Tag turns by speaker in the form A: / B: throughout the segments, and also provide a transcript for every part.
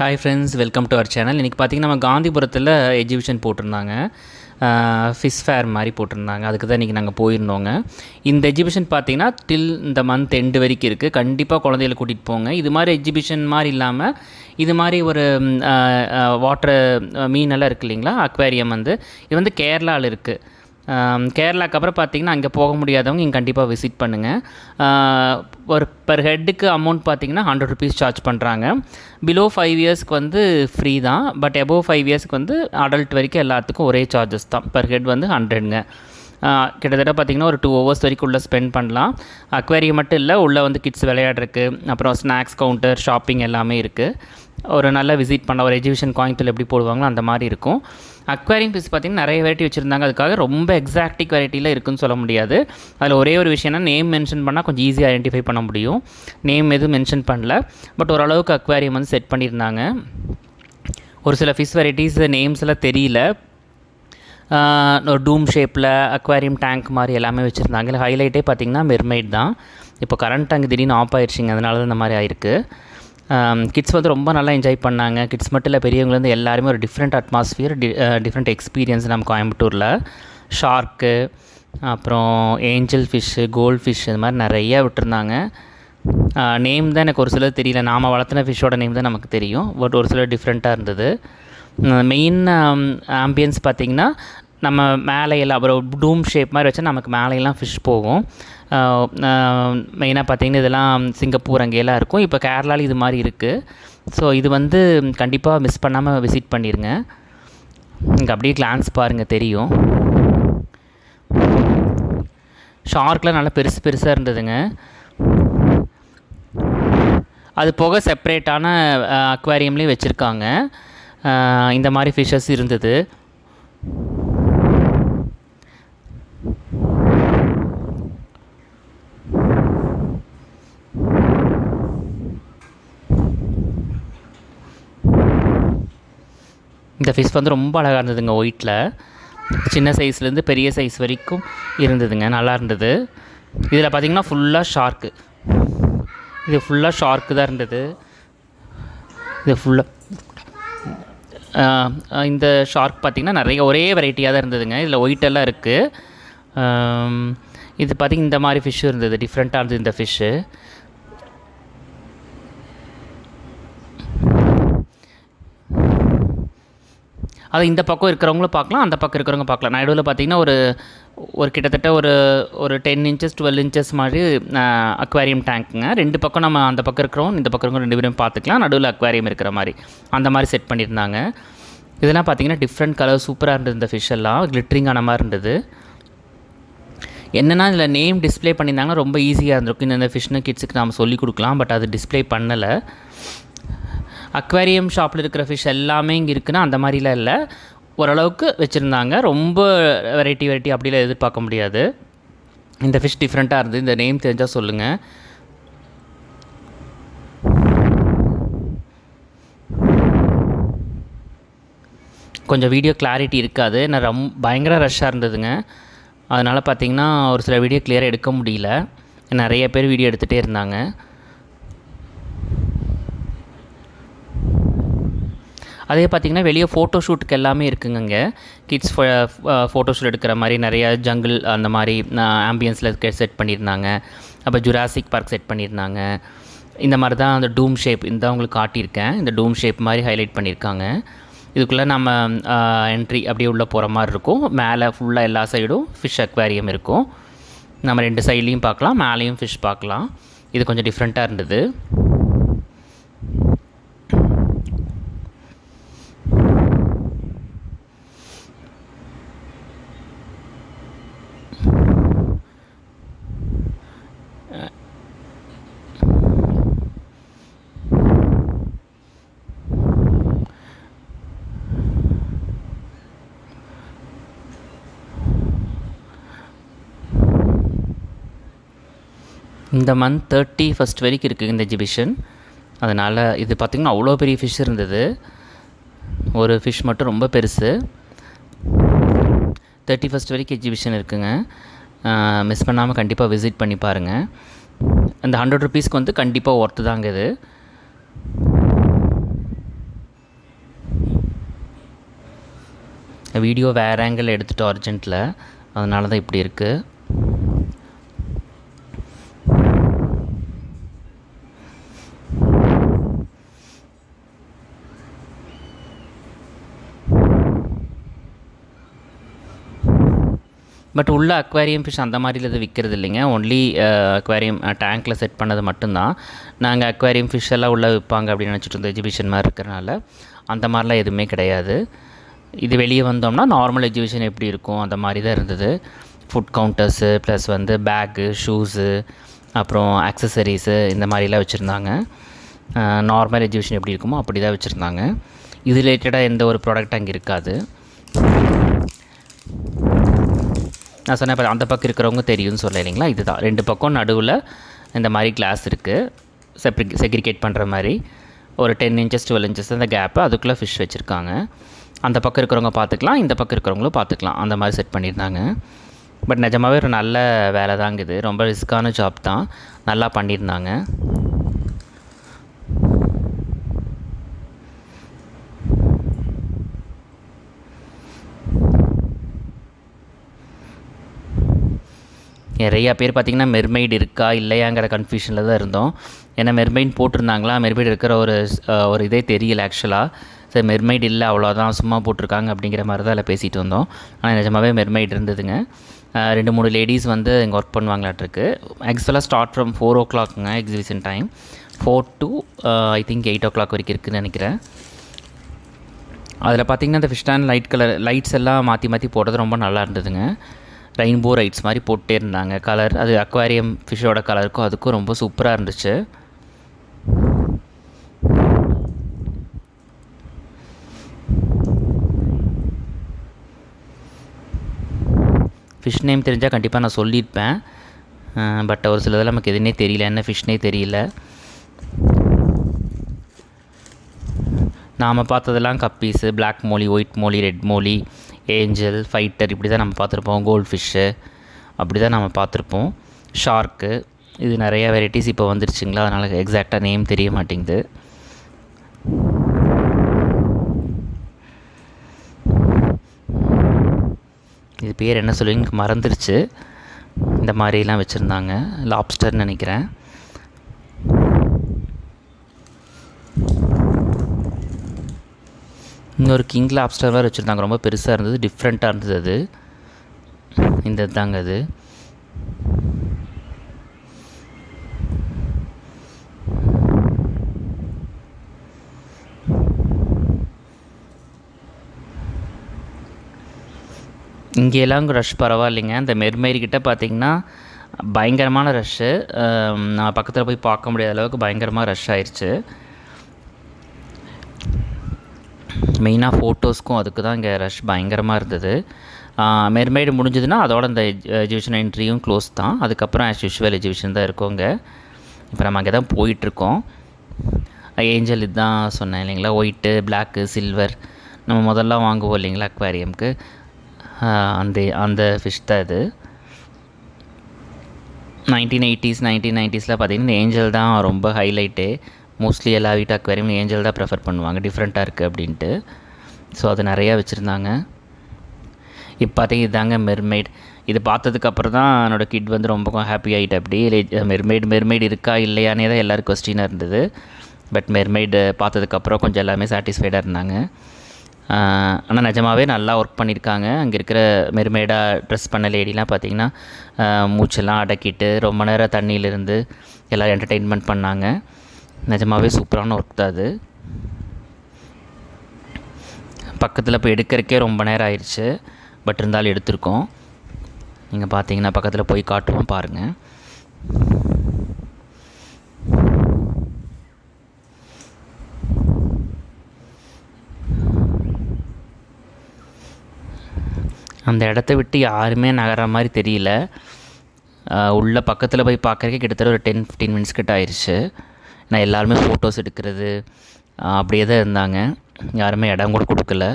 A: Hi friends welcome to our channel இன்றைக்கி பார்த்தீங்கன்னா நம்ம காந்திபுரத்தில் எக்ஸிபிஷன் போட்டிருந்தாங்க. ஃபிஷ் ஃபேர் மாதிரி போட்டிருந்தாங்க. அதுக்கு தான் இன்றைக்கி நாங்கள் போயிருந்தோங்க. இந்த எக்ஸிபிஷன் பார்த்தீங்கன்னா டில் இந்த மந்த் எண்டு வரைக்கும் இருக்குது கண்டிப்பாக குழந்தைகளை கூட்டிகிட்டு போங்க. இது மாதிரி எக்ஸிபிஷன் மாதிரி இல்லாமல் இது மாதிரி ஒரு வாட்டர் மீனெல்லாம் இருக்கு இல்லைங்களா? அக்வேரியம் வந்து. இது வந்து கேரளாவில் இருக்குது கேரளாக்கு அப்புறம் பார்த்தீங்கன்னா அங்கே போக முடியாதவங்க இங்கே கண்டிப்பாக விசிட் பண்ணுங்கள் ஒரு பர் ஹெட்டுக்கு அமௌண்ட் பார்த்தீங்கன்னா ஹண்ட்ரட் ருபீஸ் சார்ஜ் பண்ணுறாங்க பிலோ ஃபைவ் இயர்ஸ்க்கு வந்து ஃப்ரீ தான். பட் எபோவ் ஃபைவ் இயர்ஸ்க்கு வந்து அடல்ட் வரைக்கும் எல்லாத்துக்கும் ஒரே சார்ஜஸ் தான். பர் ஹெட் வந்து ஹண்ட்ரட்ங்க கிட்டத்தட்ட பார்த்திங்கன்னா ஒரு டூ ஹவர்ஸ் வரைக்கும் உள்ளே ஸ்பெண்ட் பண்ணலாம். அக்வேரியம் மட்டும் இல்லை உள்ளே வந்து கிட்ஸ் விளையாடுறதுக்கு அப்புறம் ஸ்நாக்ஸ் கவுண்டர் ஷாப்பிங் எல்லாமே இருக்குது ஒரு நல்ல விசிட் பண்ண ஒரு எஜுகேஷன் கோயம்புத்தூர் எப்படி போடுவாங்களோ அந்த மாதிரி இருக்கும். அக்வாரியம் ஃபிஷ் பார்த்திங்கன்னா நிறைய வெரைட்டி வச்சுருந்தாங்க. அதுக்காக ரொம்ப எக்ஸாக்டிக் வெரைட்டியில் இருக்குன்னு சொல்ல முடியாது. அதில் ஒரே ஒரு விஷயம்னா நேம் மென்ஷன் பண்ணால் கொஞ்சம் ஈஸியாக ஐடென்டிஃபை பண்ண முடியும். நேம் எதுவும் மென்ஷன் பண்ணல. பட் ஓரளவுக்கு அக்வாரியம் வந்து செட் பண்ணியிருந்தாங்க. ஒரு சில ஃபிஷ் வெரைட்டிஸ் நேம்ஸ் எல்லாம் தெரியல. ஒரு டூம் ஷேப்பில் அக்வாரியம் டேங்க் மாதிரி எல்லாமே வச்சுருந்தாங்க. இல்லை ஹைலைட்டே பார்த்திங்கன்னா மெர்மைட் தான். இப்போ கரண்ட் அங்கே திடீர்னு ஆஃப் ஆயிடுச்சுங்க. அதனால தான் இந்த மாதிரி ஆயிருக்கு. Um, கிட்ஸ் வந்து ரொம்ப நல்லா என்ஜாய் பண்ணாங்க. கிட்ஸ் மட்டும் இல்லை பெரியவங்கலேருந்து எல்லாருமே ஒரு டிஃப்ரெண்ட் அட்மாஸ்ஃபியர் டி டிஃப்ரெண்ட் எக்ஸ்பீரியன்ஸ் நம்ம கோயம்புத்தூரில். ஷார்க்கு அப்புறம் ஏஞ்சல் ஃபிஷ்ஷு கோல்ட் ஃபிஷ் இது மாதிரி நிறையா விட்டுருந்தாங்க. Uh, நேம் தான் எனக்கு ஒரு சிலர் தெரியல. நாம் வளர்த்துன ஃபிஷ்ஷோட நேம் தான் நமக்கு தெரியும். பட் ஒரு சிலர் டிஃப்ரெண்ட்டாக இருந்தது. Uh, மெயின் ஆம்பியன்ஸ் um, பார்த்திங்கன்னா நம்ம மேலையெல்லாம் அப்புறம் டூம் ஷேப் மாதிரி வச்சு நமக்கு மேலையெல்லாம் ஃபிஷ் போகும். மெயினாக பார்த்திங்கன்னா இதெல்லாம் சிங்கப்பூர் அங்கேயெல்லாம் இருக்கும். இப்போ கேரளாவில் இது மாதிரி இருக்குது ஸோ இது வந்து கண்டிப்பாக மிஸ் பண்ணாமல் விசிட் பண்ணிடுங்க இங்கே அப்படியே கிளான்ஸ் பாருங்கள் தெரியும். ஷார்க்லாம் நல்லா பெருசு பெருசாக இருந்ததுங்க. அது போக செப்ரேட்டான அக்வாரியம்லேயும் வச்சுருக்காங்க. இந்த மாதிரி ஃபிஷ்ஷஸ் இருந்தது. இந்த ஃபிஷ் வந்து ரொம்ப அழகாக இருந்ததுங்க ஒயிட்டில் சின்ன சைஸ்லேருந்து பெரிய சைஸ் வரைக்கும் இருந்ததுங்க நல்லா இருந்தது. இதில் பார்த்தீங்கன்னா ஃபுல்லாக ஷார்க்கு இது ஃபுல்லாக ஷார்க்கு தான் இருந்தது. இது ஃபுல்லாக இந்த ஷார்க் பார்த்திங்கன்னா நிறைய ஒரே வெரைட்டியாக தான் இருந்ததுங்க. இதில் ஒயிட்டெல்லாம் இருக்குது இது பார்த்திங்க இந்த மாதிரி ஃபிஷ்ஷு இருந்தது டிஃப்ரெண்ட்டாக இருந்தது இந்த ஃபிஷ்ஷு அது இந்த பக்கம் இருக்கிறவங்களும் பார்க்கலாம் அந்த பக்கம் இருக்கிறவங்க பார்க்கலாம். நடுவில் பார்த்தீங்கன்னா ஒரு ஒரு கிட்டத்தட்ட ஒரு ஒரு டென் இன்ச்சஸ் டுவெல் இன்ச்சஸ் மாதிரி அக்வாரியம் டேங்க்குங்க ரெண்டு பக்கம் நம்ம அந்த பக்கம் இருக்கிறோம் இந்த பக்கம் ரெண்டு பேரும் பார்த்துக்கலாம். நடுவில் அக்வாரியம் இருக்கிற மாதிரி. அந்த மாதிரி செட் பண்ணியிருந்தாங்க. இதெல்லாம் பார்த்தீங்கன்னா டிஃப்ரெண்ட் கலர் சூப்பராக இருந்தது இந்த ஃபிஷ் எல்லாம். கிளிட்ரிங் ஆன மாதிரி இருந்தது. என்னென்னா இதில் நேம் டிஸ்ப்ளே பண்ணியிருந்தாங்கன்னா ரொம்ப ஈஸியாக இருந்திருக்கும். இந்த ஃபிஷ்னு கிட்ஸுக்கு நாம் சொல்லிக் கொடுக்கலாம் பட் அது டிஸ்ப்ளே பண்ணலை. அக்வேரியம் ஷாப்பில் இருக்கிற ஃபிஷ் எல்லாமே இங்கே இருக்குன்னா அந்த மாதிரிலாம் இல்லை. ஓரளவுக்கு வச்சுருந்தாங்க. ரொம்ப வெரைட்டி வெரைட்டி அப்படிலாம் எதிர்பார்க்க முடியாது. இந்த ஃபிஷ் டிஃப்ரெண்ட்டாக இருந்தது. இந்த நேம் தெரிஞ்சால் சொல்லுங்கள் கொஞ்சம் வீடியோ கிளாரிட்டி இருக்காது. நான் ரொம்ப பயங்கர ரஷ்ஷாக இருந்ததுங்க. அதனால் பார்த்தீங்கன்னா ஒரு சில வீடியோ கிளியராக எடுக்க முடியல. நிறைய பேர் வீடியோ எடுத்துகிட்டே இருந்தாங்க. அதே பார்த்திங்கன்னா வெளியே ஃபோட்டோ ஷூட்டுக்கு எல்லாமே இருக்குங்க இங்கே. கிட்ஸ் ஃபோட்டோ ஷூட் எடுக்கிற மாதிரி நிறைய ஜங்கிள் அந்த மாதிரி uh, ஆம்பியன்ஸில் செட் பண்ணியிருந்தாங்க. அப்போ ஜுராசிக் பார்க் செட் பண்ணியிருந்தாங்க. இந்த மாதிரி தான் அந்த டூம் ஷேப் இந்த உங்களுக்கு காட்டியிருக்கேன். இந்த டூம் ஷேப் மாதிரி ஹைலைட் பண்ணியிருக்காங்க. இதுக்குள்ளே நம்ம என்ட்ரி அப்படியே உள்ளே போகிற மாதிரி இருக்கும். மேலே ஃபுல்லாக எல்லா சைடும் ஃபிஷ் அக்வாரியம் இருக்கும். நம்ம ரெண்டு சைட்லேயும் பார்க்கலாம் மேலேயும் ஃபிஷ் பார்க்கலாம். இது கொஞ்சம் டிஃப்ரெண்ட்டாக இருந்தது. இந்த மந்த் தேர்ட்டி ஃபஸ்ட் வரைக்கும் இருக்குது இந்த எக்ஸிபிஷன் அதனால் இது பார்த்திங்கன்னா அவ்வளோ பெரிய ஃபிஷ் இருந்தது. ஒரு ஃபிஷ் மட்டும் ரொம்ப பெருசு. தேர்ட்டி ஃபஸ்ட் வரைக்கும் எக்ஸிபிஷன் இருக்குங்க. மிஸ் பண்ணாமல் கண்டிப்பாக விசிட் பண்ணி பாருங்கள் அந்த ஹண்ட்ரட் ருபீஸ்க்கு வந்து கண்டிப்பாக ஒர்த்து தாங்க இது. வீடியோ வேறு ஆங்கிள் எடுத்துட்டோம் அர்ஜென்ட்டில் அதனால தான் இப்படி இருக்குது பட் உள்ள அக்வாரியம் ஃபிஷ் அந்த மாதிரில இது விற்கிறது இல்லைங்க ஒன்லி uh, uh, அக்வாரியம் டேங்க்கில் செட் பண்ணது மட்டும்தான். நாங்கள் அக்வாரியம் ஃபிஷ் எல்லாம் உள்ளே விற்பாங்க அப்படின்னு நினச்சிட்டு இருந்தோம் எஜிபிஷன் மாதிரி இருக்கிறனால அந்த மாதிரிலாம் எதுவுமே கிடையாது. இது வெளியே வந்தோம்னா நார்மல் எஜிபிஷன் எப்படி இருக்கும்? அந்த மாதிரி தான் இருந்தது. ஃபுட் கவுண்டர்ஸு ப்ளஸ் வந்து பேக்கு ஷூஸு அப்புறம் ஆக்சசரிஸு இந்த மாதிரிலாம் வச்சுருந்தாங்க. நார்மல் uh, எஜிபிஷன் எப்படி இருக்குமோ அப்படி தான் வச்சுருந்தாங்க. இது ரிலேட்டடாக எந்த ஒரு ப்ராடக்ட் அங்கே இருக்காது. நான் சொன்னேன் அந்த பக்கம் இருக்கிறவங்க தெரியும்னு சொல்ல இல்லைங்களா? இதுதான். ரெண்டு பக்கம் நடுவில் இந்த மாதிரி கிளாஸ் இருக்குது செப்ரி செக்ரிகேட் பண்ணுற மாதிரி. ஒரு டென் இன்ச்சஸ் டுவெல் இன்ச்சஸ் அந்த கேப்பு அதுக்குள்ளே ஃபிஷ் வச்சுருக்காங்க. அந்த பக்கம் இருக்கிறவங்க பார்த்துக்கலாம் இந்த பக்கம் இருக்கிறவங்களும் பார்த்துக்கலாம். அந்த மாதிரி செட் பண்ணியிருந்தாங்க. பட் நிஜமாவே ஒரு நல்ல வேலை தாங்க இது ரொம்ப ரிஸ்க்கான ஜாப் தான். நல்லா பண்ணியிருந்தாங்க. நிறையா பேர் பார்த்திங்கன்னா மெர்மெய்டு இருக்கா இல்லையாங்கிற கன்ஃபியூஷனில் தான் இருந்தோம். ஏன்னா மெர்மெய்ட் போட்டிருந்தாங்களா? மெர்மெய்டு இருக்கிற ஒரு ஒரு இதே தெரியல ஆக்சுவலாக சரி மெர்மெய்டு இல்லை அவ்வளோதான் சும்மா போட்டிருக்காங்க அப்படிங்கிற மாதிரி தான் அதில் பேசிகிட்டு வந்தோம். ஆனால் நிஜமாகவே மெர்மெய்டு இருந்ததுங்க. ரெண்டு மூணு லேடிஸ் வந்து இங்கே ஒர்க் பண்ணுவாங்களாட்டிருக்கு ஆக்சுவலாக ஸ்டார்ட் ஃப்ரம் ஃபோர் ஓ கிளாக்குங்க exhibition time four to I think eight o'clock வரைக்கும் இருக்குதுன்னு நினைக்கிறேன். அதில் பார்த்தீங்கன்னா அந்த ஃபிஷ்டான் லைட் கலர் லைட்ஸ் எல்லாம் மாற்றி மாற்றி போடுறது ரொம்ப நல்லா இருந்ததுங்க. ரெயின்போ ரைட்ஸ் மாதிரி போட்டே இருந்தாங்க. கலர் அது அக்வாரியம் ஃபிஷ்ஷோட கலருக்கும் அதுக்கும் ரொம்ப சூப்பராக இருந்துச்சு. ஃபிஷ் நேம் தெரிஞ்சால் கண்டிப்பாக நான் சொல்லியிருப்பேன். பட் ஒரு சிலதெல்லாம் நமக்கு எதுனே தெரியல. என்ன ஃபிஷ்னே தெரியல. நாம் பார்த்ததெல்லாம் guppies black molly white molly red molly angel fighter இப்படி தான் நம்ம பார்த்துருப்போம். கோல்ட் ஃபிஷ்ஷு அப்படி தான் நம்ம பார்த்துருப்போம். ஷார்க்கு இது நிறைய வெரைட்டிஸ் இப்போ வந்துருச்சுங்களா? அதனால் எக்ஸாக்டாக நேம் தெரிய மாட்டேங்குது. இது பேர் என்ன சொல்லுவீங்க? மறந்துருச்சு. இந்த மாதிரிலாம் வச்சுருந்தாங்க. லாப்ஸ்டர்னு நினைக்கிறேன். இன்னொரு கிங் லாப்ஸ்டர் மாதிரி வச்சுருந்தாங்க. ரொம்ப பெருசாக இருந்தது டிஃப்ரெண்ட்டாக இருந்தது அது. இந்த தாங்க அது. இங்கேலாம் ரஷ் பரவாயில்லைங்க. இந்த மெர்மெய்டு பார்த்திங்கன்னா பார்த்தீங்கன்னா பயங்கரமான ரஷ்ஷு நான் பக்கத்தில் போய் பார்க்க முடியாத அளவுக்கு பயங்கரமாக ரஷ் ஆயிடுச்சு மெயினாக ஃபோட்டோஸ்க்கும் அதுக்கு தான் இங்கே ரஷ் பயங்கரமாக இருந்தது. மெர்மைடு முடிஞ்சதுன்னா அதோட இந்த எஜுகேஷன் என்ட்ரியும் க்ளோஸ் தான். அதுக்கப்புறம் ஆஸ் யூஷுவல் எஜுகேஷன் தான் இருக்கோங்க இப்போ நம்ம அங்கே தான் போயிட்டுருக்கோம். ஏஞ்சல் இதுதான் சொன்னேன் இல்லைங்களா? ஒயிட்டு பிளாக்கு சில்வர் நம்ம முதல்ல வாங்குவோம் இல்லைங்களா அக்வாரியம்க்கு அந்த அந்த ஃபிஷ் தான் இது. நைன்டீன் எயிட்டிஸ் நைன்டீன் நைன்ட்டீஸில் பார்த்தீங்கன்னா ஏஞ்சல் தான் ரொம்ப ஹைலைட்டு மோஸ்ட்லி எல்லா வீட்டு அக்வேரியம் ஏஞ்சல் தான் ப்ரிஃபர் பண்ணுவாங்க. டிஃப்ரெண்ட்டாக இருக்குது அப்படின்ட்டு. ஸோ அது நிறையா வச்சுருந்தாங்க. இப்போ பார்த்தீங்க இதாங்க மெர்மெய்ட் இது பார்த்ததுக்கப்புறம் தான் என்னோடய கிட் வந்து ரொம்ப ஹாப்பி ஆகிட்டு அப்படி. மெர்மெய்டு மெர்மெய்டு இருக்கா இல்லையானே தான் எல்லோரும் கொஸ்டினாக இருந்தது. பட் மெர்மெய்டு பார்த்ததுக்கப்புறம் கொஞ்சம் எல்லாமே சாட்டிஸ்ஃபைடாக இருந்தாங்க. ஆனால் நிஜமாகவே நல்லா ஒர்க் பண்ணியிருக்காங்க அங்கே இருக்கிற மெர்மெய்டாக ட்ரெஸ் பண்ண லேடிலாம் பார்த்திங்கன்னா மூச்செல்லாம் அடக்கிட்டு ரொம்ப நேரம் தண்ணியிலிருந்து எல்லோரும் என்டர்டெயின்மெண்ட் பண்ணாங்க. நிஜமாகவே சூப்பரான ஒர்க் தான் அது. பக்கத்தில் போய் எடுக்கிறக்கே ரொம்ப நேரம் ஆயிடுச்சு பட் இருந்தாலும் எடுத்திருக்கோம். நீங்கள் பார்த்தீங்கன்னா பக்கத்தில் போய் காட்டுவோம் பாருங்கள் அந்த இடத்த விட்டு யாருமே நகர மாதிரி தெரியல. உள்ள பக்கத்தில் போய் பார்க்குறக்கே கிட்டத்தட்ட ஒரு டென் ஃபிஃப்டீன் மினிட்ஸ் கிட்ட ஆயிடுச்சு நான் எல்லாருமே ஃபோட்டோஸ் எடுக்கிறது அப்படியே தான் இருந்தாங்க. யாருமே இடம் கூட கொடுக்கல.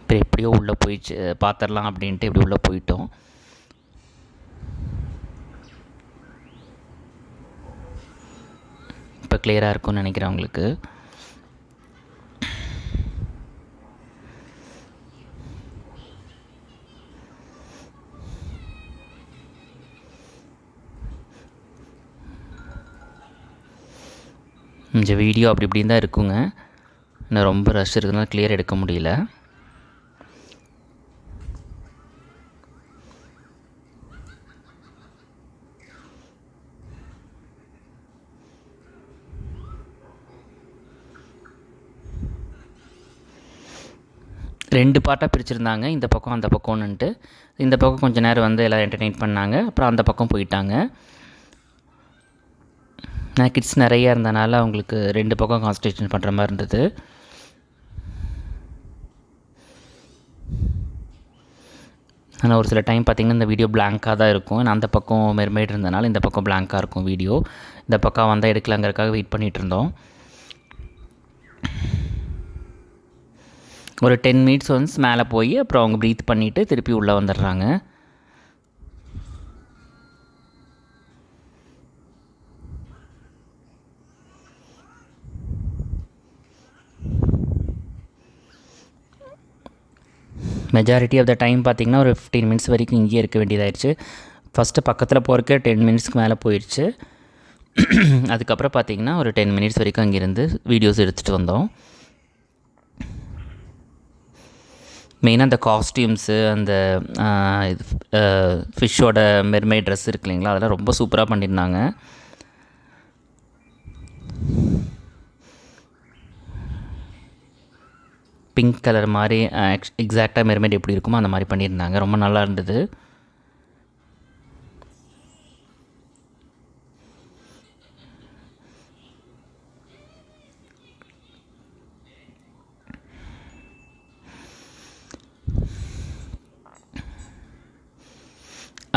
A: இப்போ எப்படியோ உள்ளே போயிடுச்சு பார்த்துடலாம் அப்படின்ட்டு இப்படி உள்ளே போயிட்டோம். இப்போ கிளியராக இருக்கும்னு நினைக்கிறேன் உங்களுக்கு. இந்த வீடியோ அப்படி இப்படின்னு தான் இருக்குங்க. இன்னும் ரொம்ப ரஷ் இருக்கிறதுனால கிளியர் எடுக்க முடியல. ரெண்டு பார்ட்டாக பிரிச்சிருந்தாங்க. இந்த பக்கம் அந்த பக்கம்னுட்டு இந்த பக்கம் கொஞ்ச நேரம் வந்து எல்லாம் என்டர்டெயின் பண்ணாங்க. அப்புறம் அந்த பக்கம் போயிட்டாங்க. நான் கிட்ஸ் நிறைய இருந்தனால அவங்களுக்கு ரெண்டு பக்கம் கான்சன்ட்ரேஷன் பண்ணுற மாதிரி இருந்தது. ஆனால் ஒரு சில டைம் பார்த்திங்கன்னா இந்த வீடியோ பிளாங்காக தான் இருக்கும். நான் அந்த பக்கம் மெர்மைட் இருந்தனால இந்த பக்கம் பிளாங்காக இருக்கும் வீடியோ இந்த பக்கம் வந்தால் எடுக்கலாங்கிறதுக்காக வெயிட் பண்ணிகிட்டு இருந்தோம். ஒரு டென் மினிட்ஸ் ஒன்ஸ் மேலே போய் அப்புறம் அவங்க ப்ரீத் பண்ணிவிட்டு திருப்பி உள்ளே வந்துடுறாங்க. மெஜாரிட்டி ஆஃப் த டைம் பார்த்திங்கன்னா ஒரு ஃபிஃப்டீன் மினிட்ஸ் வரைக்கும் இங்கேயே இருக்க வேண்டியதாகிடுச்சு ஃபஸ்ட்டு பக்கத்தில் போகிறக்கே டென் மினிட்ஸ்க்கு மேலே போயிடுச்சு அதுக்கப்புறம் பார்த்திங்கன்னா ஒரு டென் மினிட்ஸ் வரைக்கும் அங்கேருந்து வீடியோஸ் எடுத்துகிட்டு வந்தோம். மெயினாக அந்த காஸ்டியூம்ஸு அந்த இது ஃபிஷ்ஷோட மெர்மை ட்ரெஸ் இருக்கு இல்லைங்களா? அதெல்லாம் ரொம்ப சூப்பராக பண்ணியிருந்தாங்க பிங்க் கலர் மாதிரி எக்ஸாக்டாக மெர்மைட் எப்படி இருக்குமோ அந்த மாதிரி பண்ணியிருந்தாங்க. ரொம்ப நல்லா இருந்தது.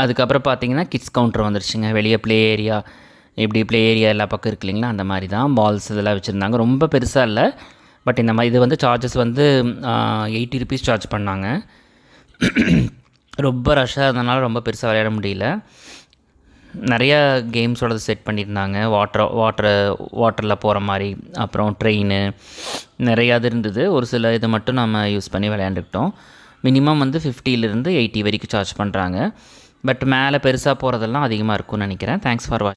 A: அதுக்கப்புறம் பார்த்தீங்கன்னா கிட்ஸ் கவுண்டர் வந்துருச்சுங்க. வெளியே ப்ளே ஏரியா இப்படி ப்ளே ஏரியா எல்லா பக்கம் இருக்கு இல்லைங்களா? அந்த மாதிரி தான். பால்ஸ் இதெல்லாம் வச்சுருந்தாங்க. ரொம்ப பெருசாக இல்லை. பட் இந்த மாதிரி இது வந்து சார்ஜஸ் வந்து எயிட்டி ருபீஸ் சார்ஜ் பண்ணாங்க. ரொம்ப ரஷ்ஷாக இருந்தனால ரொம்ப பெருசாக விளையாட முடியல. நிறையா கேம்ஸோட செட் பண்ணியிருந்தாங்க. வாட்டர் வாட்டர் வாட்டரில் போகிற மாதிரி அப்புறம் ட்ரெயின் நிறையா இது இருந்தது. ஒரு சில இது மட்டும் நம்ம யூஸ் பண்ணி விளையாண்டுக்கிட்டோம். மினிமம் வந்து ஃபிஃப்டியிலேருந்து எயிட்டி வரைக்கும் சார்ஜ் பண்ணுறாங்க பட் மேலே பெருசாக போகிறதெல்லாம் அதிகமாக இருக்கும்னு நினைக்கிறேன். Thanks for watch